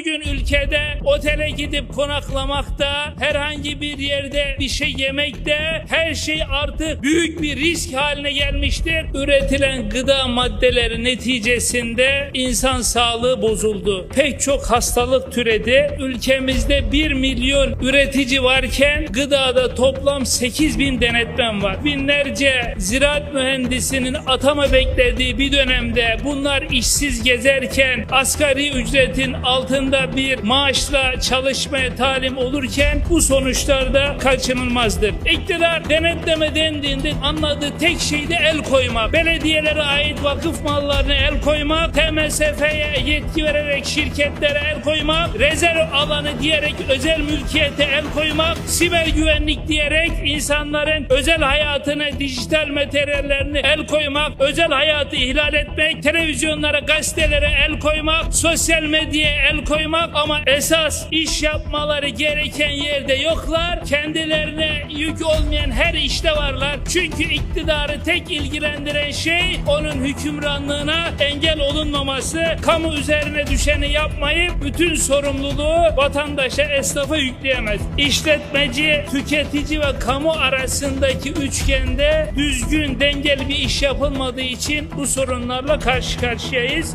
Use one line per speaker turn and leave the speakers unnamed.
Bugün ülkede otele gidip konaklamakta, herhangi bir yerde bir şey yemekte her şey artık büyük bir risk haline gelmiştir. Üretilen gıda maddeleri neticesinde insan sağlığı bozuldu. Pek çok hastalık türedi. Ülkemizde 1 milyon üretici varken gıdada toplam 8 bin denetmen var. Binlerce ziraat mühendisinin atama beklediği bir dönemde bunlar işsiz gezerken asgari ücretin altında bir maaşla çalışmaya talim olurken bu sonuçlar da kaçınılmazdır. İktidar denetleme dendiğinde anladığı tek şey de el koymak. Belediyelere ait vakıf mallarına el koymak, TMSF'ye yetki vererek şirketlere el koymak, rezerv alanı diyerek özel mülkiyete el koymak, siber güvenlik diyerek insanların özel hayatına, dijital materyallerini el koymak, özel hayatı ihlal etmek, televizyonlara, gazetelere el koymak, sosyal medyaya el koymak ama esas iş yapmaları gereken yerde yoklar. Kendilerine yük olmayan her işte varlar. Çünkü iktidarı tek ilgilendiren şey onun hükümranlığına engel olunmaması, kamu üzerine düşeni yapmayıp bütün sorumluluğu vatandaşa, esnafa yükleyemez. İşletmeci, tüketici ve kamu arasındaki üçgende düzgün, dengeli bir iş yapılmadığı için bu sorunlarla karşı karşıyayız.